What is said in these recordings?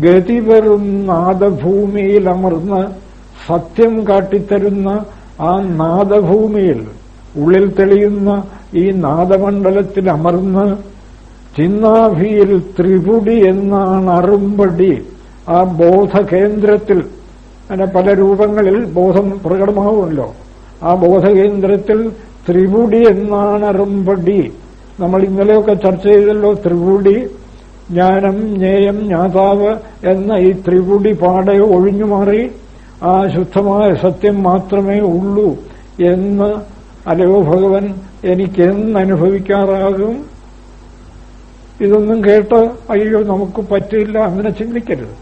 ഗതി വെറും നാദഭൂമിയിൽ അമർന്ന് സത്യം കാട്ടിത്തരുന്ന ആ നാദഭൂമിയിൽ ഉള്ളിൽ തെളിയുന്ന ഈ നാദമണ്ഡലത്തിൽ അമർന്ന് ചിന്നാഭിയിൽ ത്രിപുടി എന്നാണ് അറുമ്പടി ആ ബോധകേന്ദ്രത്തിൽ. അങ്ങനെ പല രൂപങ്ങളിൽ ബോധം പ്രകടമാവുമല്ലോ. ആ ബോധകേന്ദ്രത്തിൽ ത്രിപുടി എന്നാണ് അറുമ്പടി. നമ്മൾ ഇന്നലെയൊക്കെ ചർച്ച ചെയ്തല്ലോ ത്രിപുടി. ജ്ഞാനം ജ്ഞേയം ജ്ഞാതാവ് എന്ന ഈ ത്രിപുടി പാടെ ഒഴിഞ്ഞു മാറി. ആ ശുദ്ധമായ സത്യം മാത്രമേ ഉള്ളൂ എന്ന് അലയോ ഭഗവൻ എനിക്കെന്നനുഭവിക്കാറാകും ഇതൊന്നും കേട്ട് അയ്യോ നമുക്ക് പറ്റില്ല അങ്ങനെ ചിന്തിക്കരുത്.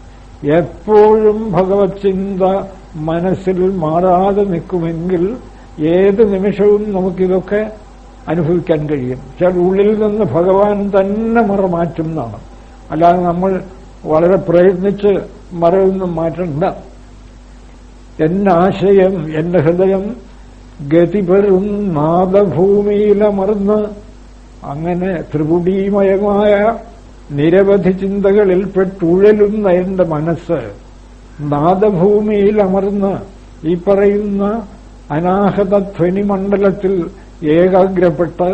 എപ്പോഴും ഭഗവത് ചിന്ത മനസ്സിൽ മാറാതെ നിൽക്കുമെങ്കിൽ ഏത് നിമിഷവും നമുക്കിതൊക്കെ അനുഭവിക്കാൻ കഴിയും. പക്ഷേ ഉള്ളിൽ നിന്ന് ഭഗവാൻ തന്നെ മറ മാറ്റുന്നതാണ് അല്ലാതെ നമ്മൾ വളരെ പ്രയത്നിച്ച് മറയൊന്നും മാറ്റണ്ട. എന്റെ ആശയം എന്റെ ഹൃദയം ഗതിപെറും നാദഭൂമിയിലമർന്ന് അങ്ങനെ ത്രിപുടീമയമായ നിരവധി ചിന്തകളിൽ പെട്ടുഴലുന്ന എന്റെ മനസ്സ് നാദഭൂമിയിലമർന്ന് ഈ പറയുന്ന അനാഹത ധ്വനിമണ്ഡലത്തിൽ ഏകാഗ്രപ്പെട്ട്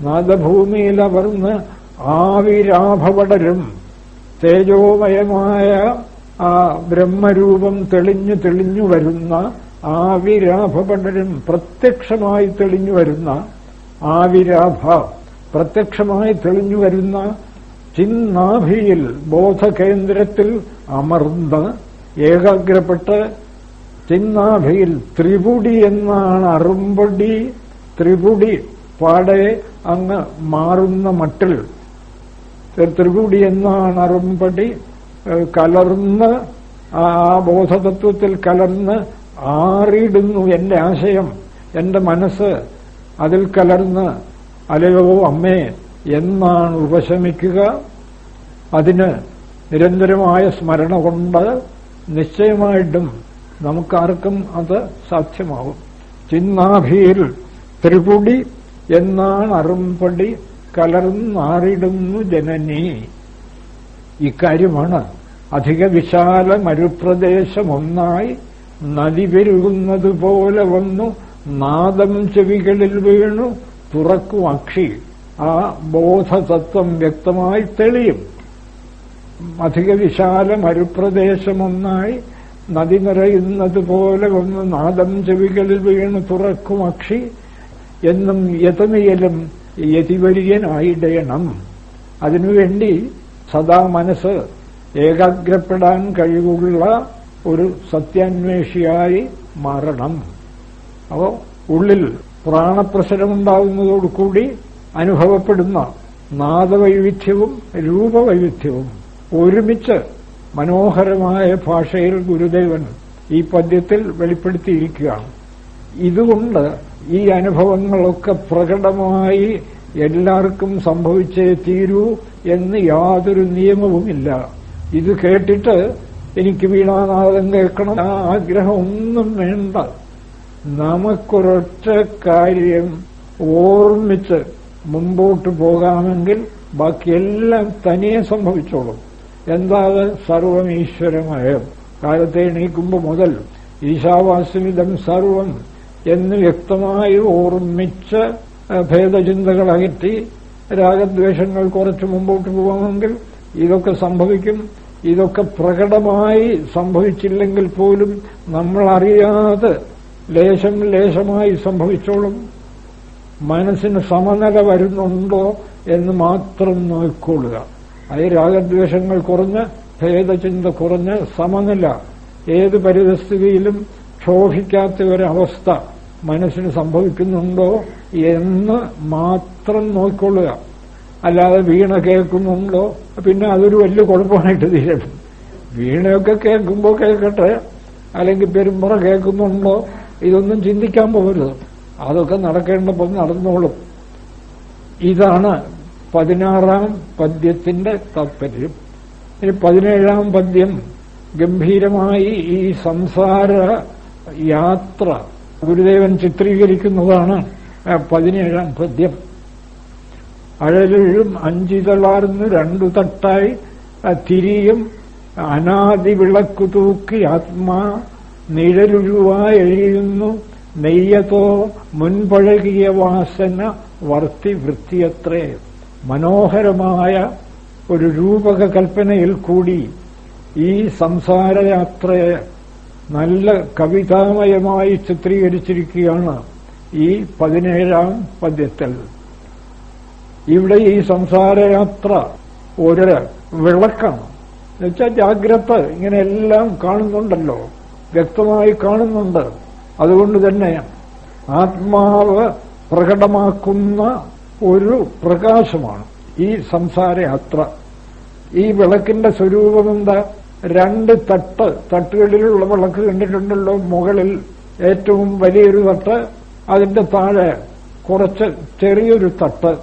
നാദഭൂമിയിൽ അമർന്ന് ആവിരാഭപടരും തേജോമയമായ ആ ബ്രഹ്മരൂപം തെളിഞ്ഞു തെളിഞ്ഞു വരുന്ന ആവിരാഭപടരും പ്രത്യക്ഷമായി തെളിഞ്ഞു വരുന്ന ആവിരാഭ പ്രത്യക്ഷമായി തെളിഞ്ഞു വരുന്ന ചിന്നാഭിയിൽ ബോധകേന്ദ്രത്തിൽ അമർന്ന് ഏകാഗ്രപ്പെട്ട് ചിന്നാഭിയിൽ ത്രിപുടി എന്നാണ് അറുമ്പടി. ത്രിപുടി പാടെ അങ്ങ് മാറുന്ന മട്ടിൽ ത്രിപുടി എന്നാണ് അറുമ്പടി കലർന്ന് ആ ബോധതത്വത്തിൽ കലർന്ന് ആറിയിടുന്നു എന്റെ ആശയം എന്റെ മനസ്സ്. അതിൽ കലർന്ന് അലയോ അമ്മേ എന്നാണ് ഉപശമിക്കുക. അതിന് നിരന്തരമായ സ്മരണ കൊണ്ട് നിശ്ചയമായിട്ടും നമുക്കാർക്കും അത് സാധ്യമാകും. ചിന്നാഭിയിൽ ത്രിപുടി എന്നാണ് അറുമ്പടി കലർന്നാറിടുന്നു ജനനി. ഇക്കാര്യമാണ് അധിക വിശാല മരുപ്രദേശമൊന്നായി നദി പെരുകുന്നതുപോലെ വന്നു. നാദം ചെവികളിൽ വീണു. തുറക്കും അക്ഷി. ആ ബോധതത്വം വ്യക്തമായി തെളിയും. അധിക വിശാല മരുപ്രദേശമൊന്നായി നദി നിറയുന്നത് പോലെ വന്ന്. നാദം ചെവികളിൽ വീണ്. തുറക്കും അക്ഷി. എന്നും യതമിയലും യതിവര്യനായിടയണം. അതിനുവേണ്ടി സദാ മനസ്സ് ഏകാഗ്രപ്പെടാൻ കഴിവുള്ള ഒരു സത്യാന്വേഷിയായി മാറണം. അപ്പോ ഉള്ളിൽ പ്രാണപ്രസരമുണ്ടാകുന്നതോടുകൂടി അനുഭവപ്പെടുന്ന നാദവൈവിധ്യവും രൂപവൈവിധ്യവും ഒരുമിച്ച് മനോഹരമായ ഭാഷയിൽ ഗുരുദേവൻ ഈ പദ്യത്തിൽ വെളിപ്പെടുത്തിയിരിക്കുകയാണ്. ഇതുകൊണ്ട് ഈ അനുഭവങ്ങളൊക്കെ പ്രകടമായി എല്ലാവർക്കും സംഭവിച്ചേ തീരൂ എന്ന് യാതൊരു നിയമവുമില്ല. ഇത് കേട്ടിട്ട് എനിക്ക് വീണാനാഥം കേൾക്കണം. ആ ആഗ്രഹം ഒന്നും വേണ്ട. നമുക്കൊരൊറ്റ കാര്യം ഓർമ്മിച്ച് മുമ്പോട്ട് പോകാമെങ്കിൽ ബാക്കിയെല്ലാം തനിയെ സംഭവിച്ചോളും. എന്താ സർവം ഈശ്വരമായ കാലത്തെ എണീക്കുമ്പോൾ മുതൽ ഈശാവാസ്മിതം സർവം എന്ന് വ്യക്തമായി ഓർമ്മിച്ച് ഭേദചിന്തകൾ അകറ്റി രാഗദ്വേഷങ്ങൾ കുറച്ച് മുമ്പോട്ട് പോകുമെങ്കിൽ ഇതൊക്കെ സംഭവിക്കും. ഇതൊക്കെ പ്രകടമായി സംഭവിച്ചില്ലെങ്കിൽ പോലും നമ്മൾ അറിയാതെ ലേശം ലേശമായി സംഭവിച്ചോളും. മനസ്സിന് സമനില വരുന്നുണ്ടോ എന്ന് മാത്രം നോക്കിക്കൊള്ളുക. അത് രാഗദ്വേഷങ്ങൾ കുറഞ്ഞ് ഭേദചിന്ത കുറഞ്ഞ് സമനില. ഏത് പരിതസ്ഥിതിയിലും ക്ഷോഭിക്കാത്ത ഒരവസ്ഥ മനസ്സിന് സംഭവിക്കുന്നുണ്ടോ എന്ന് മാത്രം നോക്കിക്കൊള്ളുക അല്ലാതെ വീണ കേൾക്കുന്നുണ്ടോ? പിന്നെ അതൊരു വലിയ കുഴപ്പമായിട്ട് തീരും. വീണയൊക്കെ കേൾക്കുമ്പോൾ കേൾക്കട്ടെ. അല്ലെങ്കിൽ പെരുമ്പുറ കേൾക്കുന്നുണ്ടോ? ഇതൊന്നും ചിന്തിക്കാൻ പോകരുത്. അതൊക്കെ നടക്കേണ്ടപ്പം നടന്നോളും. ഇതാണ് പതിനാറാം പദ്യത്തിന്റെ താത്പര്യം. ഇനി പതിനേഴാം പദ്യം ഗംഭീരമായി ഈ സംസാര യാത്ര. ഗുരുദേവൻ ചിത്രീകരിക്കുന്നതാണ് പതിനേഴാം പദ്യം. അഴലും അഞ്ചിതളാർന്ന് രണ്ടു തട്ടായി തിരിയും അനാദി വിളക്കു തൂക്കി ആത്മാ നിഴലുരുവായി എഴിയുന്നു നെയ്യതോ മുൻപഴകിയ വാസന വർത്തി വൃത്തിയത്രേ. മനോഹരമായ ഒരു രൂപക കൽപ്പനയിൽ കൂടി ഈ സംസാരയാത്രയെ നല്ല കവിതാമയമായി ചിത്രീകരിച്ചിരിക്കുകയാണ് ഈ പതിനേഴാം പദ്യത്തിൽ. ഇവിടെ ഈ സംസാരയാത്ര ഒരു വിളക്കാണ്. എന്നുവെച്ചാൽ ജാഗ്രത ഇങ്ങനെ എല്ലാം കാണുന്നുണ്ടല്ലോ. വ്യക്തമായി കാണുന്നുണ്ട്. അതുകൊണ്ട് തന്നെ ആത്മാവ് പ്രകടമാക്കുന്ന ഒരു പ്രകാശമാണ് ഈ സംസാരയാത്ര. ഈ വിളക്കിന്റെ സ്വരൂപം എന്താ രണ്ട് തട്ട് തട്ടുകളിലുള്ള വിളക്ക് കണ്ടിട്ടുണ്ടല്ലോ മുകളിൽ ഏറ്റവും വലിയൊരു തട്ട് അതിന്റെ താഴെ കുറച്ച് ചെറിയൊരു തട്ട്.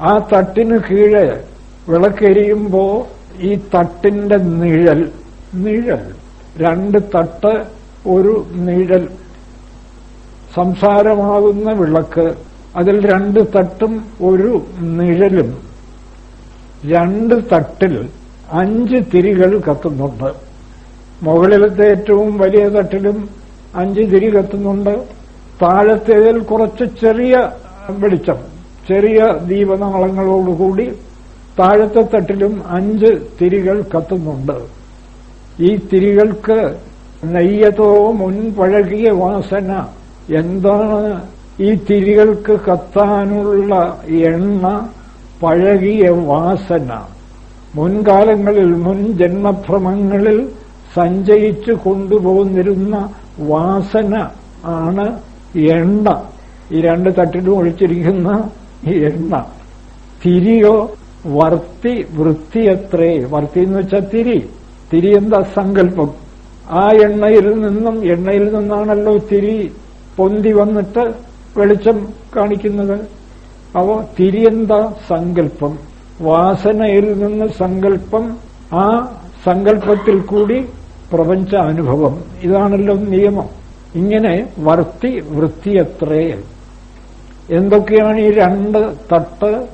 ആ തട്ടിന് കീഴെ വിളക്കെരിയുമ്പോ ഈ തട്ടിന്റെ നിഴൽ നിഴൽ. രണ്ട് തട്ട് ഒരു നിഴൽ. സംസാരമാകുന്ന വിളക്ക് അതിൽ രണ്ട് തട്ടും ഒരു നിഴലും. രണ്ട് തട്ടിൽ അഞ്ച് തിരികൾ കത്തുന്നുണ്ട്. മുകളിലത്തെ ഏറ്റവും വലിയ തട്ടിലും അഞ്ച് തിരി കത്തുന്നുണ്ട്. താഴത്തേതിൽ കുറച്ച് ചെറിയ വെളിച്ചം ചെറിയ ദീപനാളങ്ങളോടുകൂടി താഴത്തെ തട്ടിലും അഞ്ച് തിരികൾ കത്തുന്നുണ്ട്. ഈ തിരികൾക്ക് നെയ്യതോ മുൻപഴകിയ വാസന. എന്താണ് ഈ തിരികൾക്ക് കത്താനുള്ള എണ്ണ? പഴകിയ വാസന. മുൻകാലങ്ങളിൽ മുൻ ജന്മഭ്രമങ്ങളിൽ സഞ്ചയിച്ചു കൊണ്ടുപോന്നിരുന്ന വാസന ആണ് എണ്ണ. ഈ രണ്ട് തട്ടിലും ഒഴിച്ചിരിക്കുന്ന എണ്ണ. തിരിയോ വർത്തി വൃത്തിയത്രേ. വർത്തി എന്ന് വെച്ചാൽ തിരി. തിരി എന്താ സങ്കല്പം? ആ എണ്ണയിൽ നിന്നും എണ്ണയിൽ നിന്നാണല്ലോ തിരി പൊന്തി വന്നിട്ട് വെളിച്ചം കാണിക്കുന്നത്. അവ തിരിയെന്താ സങ്കല്പം? വാസനയിൽ നിന്ന് സങ്കല്പം ആ സങ്കല്പത്തിൽ കൂടി പ്രപഞ്ച അനുഭവം ഇതാണല്ലോ നിയമം. ഇങ്ങനെ വർത്തി വൃത്തിയത്രേ. എന്തൊക്കെയാണ് ഈ രണ്ട് തട്ട്?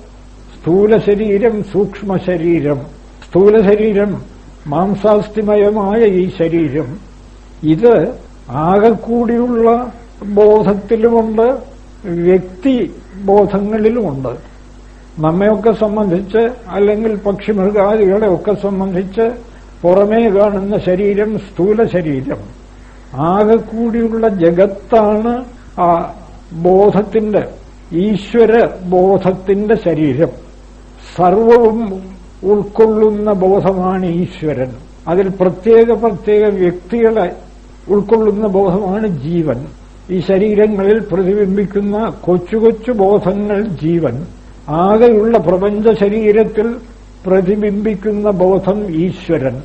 സ്ഥൂല ശരീരം സൂക്ഷ്മ ശരീരം സ്ഥൂല ശരീരം മാംസാസ്ഥിമയമായ ഈ ശരീരം. ഇത് ആകെക്കൂടിയുള്ള ബോധത്തിലുമുണ്ട് വ്യക്തി ബോധങ്ങളിലുമുണ്ട്. നമ്മയൊക്കെ സംബന്ധിച്ച് അല്ലെങ്കിൽ പക്ഷിമൃഗാദികളെ ഒക്കെ സംബന്ധിച്ച് പുറമേ കാണുന്ന ശരീരം സ്ഥൂല ശരീരം. ആകെ കൂടിയുള്ള ജഗത്താണ് ആ ബോധത്തിന്റെ ഈശ്വര ബോധത്തിന്റെ ശരീരം. സർവവും ഉൾക്കൊള്ളുന്ന ബോധമാണ് ഈശ്വരൻ. അതിൽ പ്രത്യേക പ്രത്യേക വ്യക്തികളെ ഉൾക്കൊള്ളുന്ന ബോധമാണ് ജീവൻ. ഈ ശരീരങ്ങളിൽ പ്രതിബിംബിക്കുന്ന കൊച്ചു കൊച്ചു ബോധങ്ങൾ ജീവൻ. ആകെയുള്ള പ്രപഞ്ച ശരീരത്തിൽ പ്രതിബിംബിക്കുന്ന ബോധം ഈശ്വരൻ.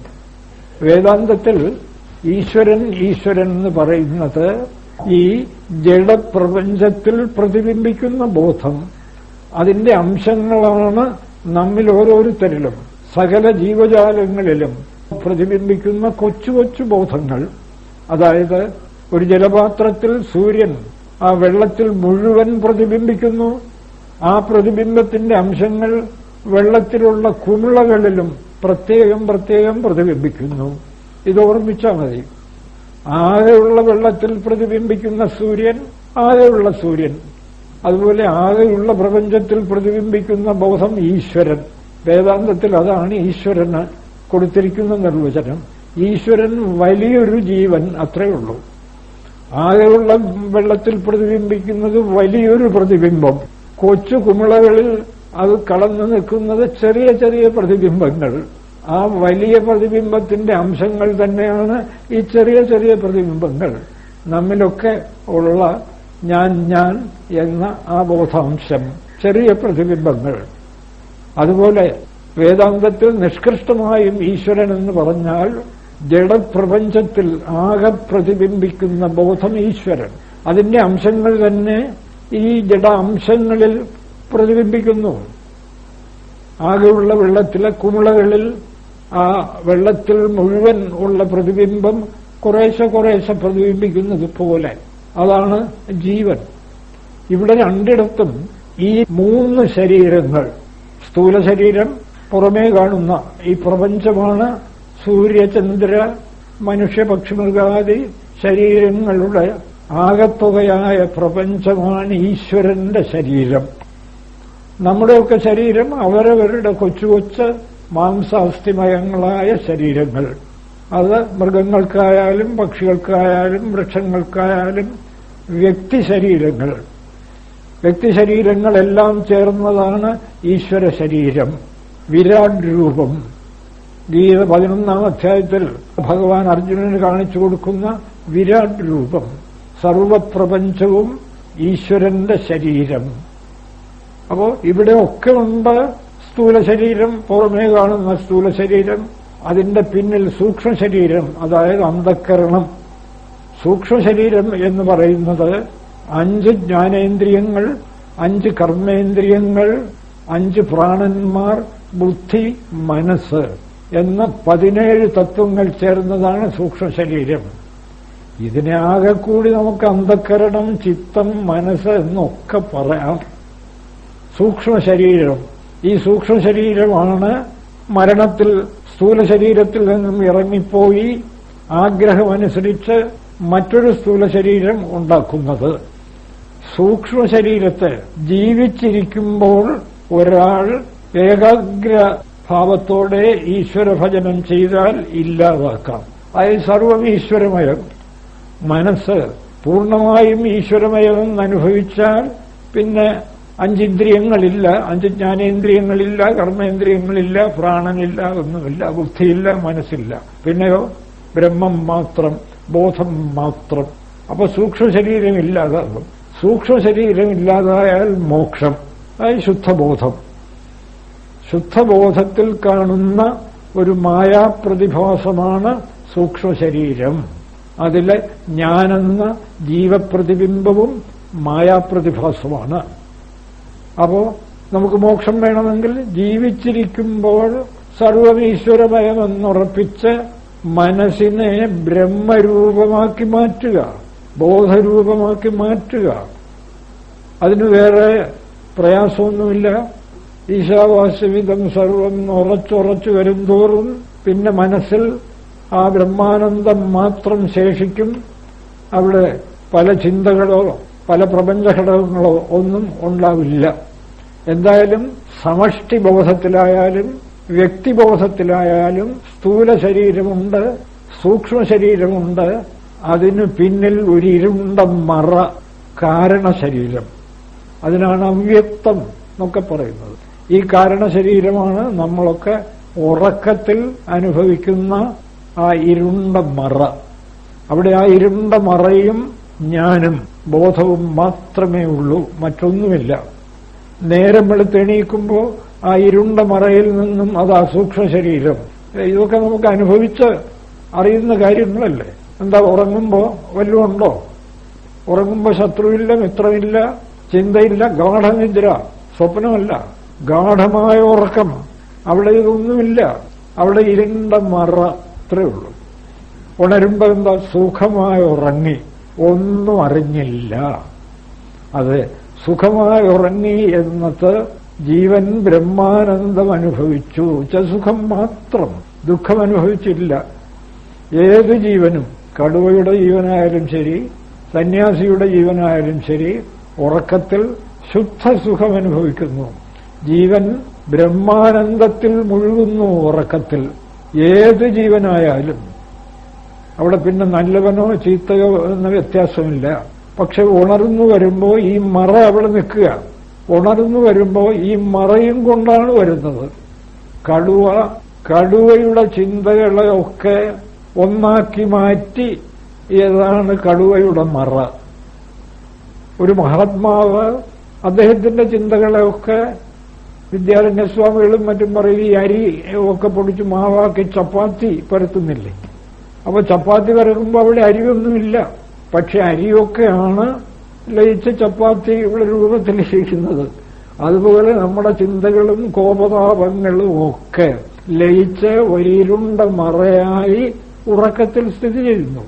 വേദാന്തത്തിൽ ഈശ്വരൻ ഈശ്വരൻ എന്ന് പറയുന്നത് ഈ ജഡപ്രപഞ്ചത്തിൽ പ്രതിബിംബിക്കുന്ന ബോധം. അതിന്റെ അംശങ്ങളാണ് നമ്മിൽ ഓരോരുത്തരിലും സകല ജീവജാലങ്ങളിലും പ്രതിബിംബിക്കുന്ന കൊച്ചു കൊച്ചു ബോധങ്ങൾ. അതായത് ഒരു ജലപാത്രത്തിൽ സൂര്യൻ ആ വെള്ളത്തിൽ മുഴുവൻ പ്രതിബിംബിക്കുന്നു. ആ പ്രതിബിംബത്തിന്റെ അംശങ്ങൾ വെള്ളത്തിലുള്ള കുമിളകളിലും പ്രത്യേകം പ്രത്യേകം പ്രതിബിംബിക്കുന്നു. ഇത് ഓർമ്മിച്ചാൽ മതി. ആകെയുള്ള വെള്ളത്തിൽ പ്രതിബിംബിക്കുന്ന സൂര്യൻ ആകെയുള്ള സൂര്യൻ. അതുപോലെ ആകെയുള്ള പ്രപഞ്ചത്തിൽ പ്രതിബിംബിക്കുന്ന ബോധം ഈശ്വരൻ. വേദാന്തത്തിൽ അതാണ് ഈശ്വരന് കൊടുത്തിരിക്കുന്ന നിർവചനം. ഈശ്വരൻ വലിയൊരു ജീവൻ അത്രയേ ഉള്ളൂ. ആകെയുള്ള വെള്ളത്തിൽ പ്രതിബിംബിക്കുന്നത് വലിയൊരു പ്രതിബിംബം. കൊച്ചു കുമിളകളിൽ അത് കടന്നു നിൽക്കുന്നത് ചെറിയ ചെറിയ പ്രതിബിംബങ്ങൾ. ആ വലിയ പ്രതിബിംബത്തിന്റെ അംശങ്ങൾ തന്നെയാണ് ഈ ചെറിയ ചെറിയ പ്രതിബിംബങ്ങൾ. നമ്മിലൊക്കെ ഉള്ള ഞാൻ ഞാൻ എന്ന ആ ബോധാംശം ചെറിയ പ്രതിബിംബങ്ങൾ. അതുപോലെ വേദാന്തത്തിൽ നിഷ്കൃഷ്ടമായും ഈശ്വരൻ എന്ന് പറഞ്ഞാൽ ജഡപ്രപഞ്ചത്തിൽ ആകെ പ്രതിബിംബിക്കുന്ന ബോധം ഈശ്വരൻ. അതിന്റെ അംശങ്ങൾ തന്നെ ഈ ജഡ അംശങ്ങളിൽ പ്രതിബിംബിക്കുന്നു. ആകെയുള്ള വെള്ളത്തിലെ കുമിളകളിൽ ആ വെള്ളത്തിൽ മുഴുവൻ ഉള്ള പ്രതിബിംബം കുറേശ്ശെ കുറേശ്ശെ പ്രതിബിംബിക്കുന്നത് പോലെ. അതാണ് ജീവൻ. ഇവിടെ രണ്ടിടത്തും ഈ മൂന്ന് ശരീരങ്ങൾ സ്ഥൂല ശരീരം പുറമേ കാണുന്ന ഈ പ്രപഞ്ചമാണ് സൂര്യചന്ദ്ര മനുഷ്യപക്ഷിമൃഗാദി ശരീരങ്ങളുടെ ആകത്തുകയായ പ്രപഞ്ചമാണ് ഈശ്വരന്റെ ശരീരം. നമ്മുടെയൊക്കെ ശരീരം അവരവരുടെ കൊച്ചു കൊച്ച് മാംസാസ്ഥിമയങ്ങളായ ശരീരങ്ങൾ. അത് മൃഗങ്ങൾക്കായാലും പക്ഷികൾക്കായാലും വൃക്ഷങ്ങൾക്കായാലും വ്യക്തി ശരീരങ്ങൾ. വ്യക്തി ശരീരങ്ങളെല്ലാം ചേർന്നതാണ് ഈശ്വര ശരീരം. വിരാട് രൂപം. ഗീത പതിനൊന്നാം അധ്യായത്തിൽ ഭഗവാൻ അർജുനന് കാണിച്ചു കൊടുക്കുന്ന വിരാട് രൂപം. സർവപ്രപഞ്ചവും ഈശ്വരന്റെ ശരീരം. അപ്പോ ഇവിടെ ഒക്കെ ഉണ്ട് സ്ഥൂല ശരീരം പുറമേ കാണുന്ന സ്ഥൂല ശരീരം അതിന്റെ പിന്നിൽ സൂക്ഷ്മ ശരീരം അതായത് അന്ധക്കരണം സൂക്ഷ്മ ശരീരം എന്ന് പറയുന്നത് അഞ്ച് ജ്ഞാനേന്ദ്രിയങ്ങൾ അഞ്ച് കർമ്മേന്ദ്രിയങ്ങൾ അഞ്ച് പ്രാണന്മാർ ബുദ്ധി മനസ്സ് എന്ന പതിനേഴ് തത്വങ്ങൾ ചേർന്നതാണ് സൂക്ഷ്മ ശരീരം ഇതിനെ ആകെ കൂടി നമുക്ക് അന്ധക്കരണം ചിത്തം മനസ്സ് എന്നൊക്കെ പറയാം. സൂക്ഷ്മ ശരീരം. ഈ സൂക്ഷ്മ ശരീരമാണ് മരണത്തിൽ സ്ഥൂല ശരീരത്തിൽ നിന്നും ഇറങ്ങിപ്പോയി ആഗ്രഹമനുസരിച്ച് മറ്റൊരു സ്ഥൂല ശരീരം ഉണ്ടാക്കുന്നത്. സൂക്ഷ്മ ശരീരത്തെ ജീവിച്ചിരിക്കുമ്പോൾ ഒരാൾ ഏകാഗ്ര ഭാവത്തോടെ ഈശ്വരഭജനം ചെയ്താൽ ഇല്ലാതാക്കാം. അത് സർവം ഈശ്വരമയം. മനസ്സ് പൂർണമായും ഈശ്വരമയമെന്ന് അനുഭവിച്ചാൽ പിന്നെ അഞ്ചിന്ദ്രിയങ്ങളില്ല അഞ്ച് ജ്ഞാനേന്ദ്രിയങ്ങളില്ല കർമ്മേന്ദ്രിയങ്ങളില്ല പ്രാണനില്ല ഒന്നുമില്ല ബുദ്ധിയില്ല മനസ്സില്ല. പിന്നെയോ ബ്രഹ്മം മാത്രം ബോധം മാത്രം. അപ്പൊ സൂക്ഷ്മ ശരീരം ഇല്ലാതാകും സൂക്ഷ്മ ശരീരം ഇല്ലാതായാൽ മോക്ഷം. അതായത് ശുദ്ധബോധം. ശുദ്ധബോധത്തിൽ കാണുന്ന ഒരു മായാപ്രതിഭാസമാണ് സൂക്ഷ്മ അതിലെ ഞാനെന്ന ജീവപ്രതിബിംബവും മായാപ്രതിഭാസമാണ് അപ്പോ നമുക്ക് മോക്ഷം വേണമെങ്കിൽ ജീവിച്ചിരിക്കുമ്പോൾ സർവമീശ്വരമയമെന്നുറപ്പിച്ച് മനസ്സിനെ ബ്രഹ്മരൂപമാക്കി മാറ്റുക ബോധരൂപമാക്കി മാറ്റുക. അതിന് വേറെ പ്രയാസമൊന്നുമില്ല. ഈശാവാസ്യവിധം സർവം ഉറച്ചുറച്ചു വരും തോറും പിന്നെ മനസ്സിൽ ആ ബ്രഹ്മാനന്ദം മാത്രം ശേഷിക്കും അവിടെ പല ചിന്തകളോ പല പ്രപഞ്ചഘടകങ്ങളോ ഒന്നും ഉണ്ടാവില്ല. എന്തായാലും സമഷ്ടിബോധത്തിലായാലും വ്യക്തിബോധത്തിലായാലും സ്ഥൂല ശരീരമുണ്ട് സൂക്ഷ്മ ശരീരമുണ്ട് അതിനു പിന്നിൽ ഒരു ഇരുണ്ട മറ കാരണശരീരം അതിനാണ് അവ്യക്തം എന്നൊക്കെ പറയുന്നത്. ഈ കാരണശരീരമാണ് നമ്മളൊക്കെ ഉറക്കത്തിൽ അനുഭവിക്കുന്ന ആ ഇരുണ്ട മറ. അവിടെ ആ ഇരുണ്ട മറയും ഞാനും. ബോധവും മാത്രമേ ഉള്ളൂ. മറ്റൊന്നുമില്ല. നേരം വെളുത്തെണീക്കുമ്പോൾ ആ ഇരുണ്ട മറയിൽ നിന്നും അത് അസൂക്ഷ്മ ശരീരം. ഇതൊക്കെ നമുക്ക് അനുഭവിച്ച് അറിയുന്ന കാര്യങ്ങളല്ലേ? എന്താ ഉറങ്ങുമ്പോ വല്ലതും ഉറങ്ങുമ്പോ ശത്രുവില്ല മിത്രമില്ല ചിന്തയില്ല ഗാഠനിദ്ര. സ്വപ്നമല്ല. ഗാഠമായ ഉറക്കം. അവിടെ ഇതൊന്നുമില്ല. അവിടെ ഇരുണ്ട മറ. അത്രേ ഉള്ളൂ. ഉണരുമ്പോ എന്താ? സുഖമായി ഉറങ്ങി. ഒന്നും അറിഞ്ഞില്ല. അത് സുഖമായി ഉറങ്ങി എന്നത് ജീവൻ ബ്രഹ്മാനന്ദം അനുഭവിച്ചു. സുഖം മാത്രം. ദുഃഖം അനുഭവിച്ചില്ല ഏത് ജീവനും കടുവയുടെ ജീവനായാലും ശരി സന്യാസിയുടെ ജീവനായാലും ശരി ഉറക്കത്തിൽ ശുദ്ധ സുഖം അനുഭവിക്കുന്നു. ജീവൻ ബ്രഹ്മാനന്ദത്തിൽ മുഴുകുന്നു ഉറക്കത്തിൽ. ഏത് ജീവനായാലും അവിടെ പിന്നെ നല്ലവനോ ചീത്തയോ എന്ന വ്യത്യാസമില്ല. പക്ഷെ ഉണർന്നു വരുമ്പോൾ ഈ മറ അവിടെ നിൽക്കുക. ഉണർന്നു വരുമ്പോൾ ഈ മറയും കൊണ്ടാണ് വരുന്നത്. കടുവ കടുവയുടെ ചിന്തകളെ ഒക്കെ ഒന്നാക്കി മാറ്റി ഏതാണ് കടുവയുടെ മറ. ഒരു മഹാത്മാവ് അദ്ദേഹത്തിന്റെ ചിന്തകളെയൊക്കെ വിദ്യാരണ്യസ്വാമികളും മറ്റും പറയും ഈ അരി ഒക്കെ പൊടിച്ച് മാവാക്കി ചപ്പാത്തി പരത്തുന്നില്ലേ? അപ്പൊ ചപ്പാത്തി പരക്കുമ്പോൾ അവിടെ അരിയൊന്നുമില്ല. പക്ഷെ അരിയൊക്കെയാണ് ലയിച്ച ചപ്പാത്തി ഇവിടെ രൂപത്തിലിരിക്കുന്നത്. അതുപോലെ നമ്മുടെ ചിന്തകളും കോപതാപങ്ങളും ഒക്കെ ലയിച്ച് ഒരിരുണ്ട മറയായി ഉറക്കത്തിൽ സ്ഥിതി ചെയ്യുന്നു.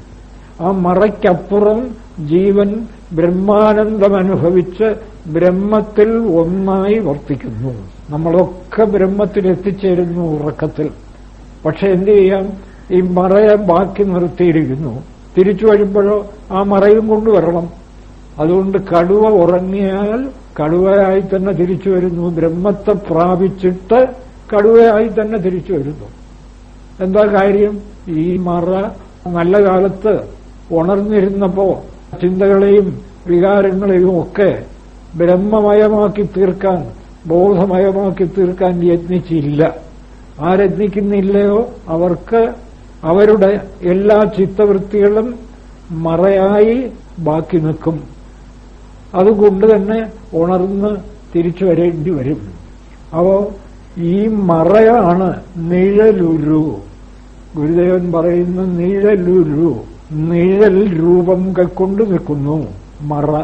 ആ മറയ്ക്കപ്പുറം ജീവൻ ബ്രഹ്മാനന്ദം അനുഭവിച്ച് ബ്രഹ്മത്തിൽ ഒന്നായി വർത്തിക്കുന്നു. നമ്മളൊക്കെ ബ്രഹ്മത്തിൽ എത്തിച്ചേരുന്നു ഉറക്കത്തിൽ. പക്ഷെ എന്ത് ചെയ്യാം? ഈ മറയെ ബാക്കി നിർത്തിയിരിക്കുന്നു. തിരിച്ചു വരുമ്പോഴോ ആ മറയും കൊണ്ടുവരണം. അതുകൊണ്ട് കടുവ ഉറങ്ങിയാൽ കടുവയായി തന്നെ തിരിച്ചു വരുന്നു. ബ്രഹ്മത്തെ പ്രാപിച്ചിട്ട് കടുവയായി തന്നെ തിരിച്ചു വരുന്നു. എന്താ കാര്യം? ഈ മറ നല്ല കാലത്ത് ഉണർന്നിരുന്നപ്പോ ചിന്തകളെയും വികാരങ്ങളെയും ഒക്കെ ബ്രഹ്മമയമാക്കി തീർക്കാൻ ബോധമയമാക്കി തീർക്കാൻ യത്നിച്ചില്ല ആരത്നിക്കുന്നില്ലയോ അവർക്ക് അവരുടെ എല്ലാ ചിത്തവൃത്തികളും മറയായി ബാക്കി നിൽക്കും. അതുകൊണ്ട് തന്നെ ഉണർന്ന് തിരിച്ചു വരേണ്ടി വരും. അപ്പോ ഈ മറയാണ് നിഴലുരു. ഗുരുദേവൻ പറയുന്ന നിഴലുരു നിഴൽ രൂപം കൈക്കൊണ്ട് നിൽക്കുന്നു മറ.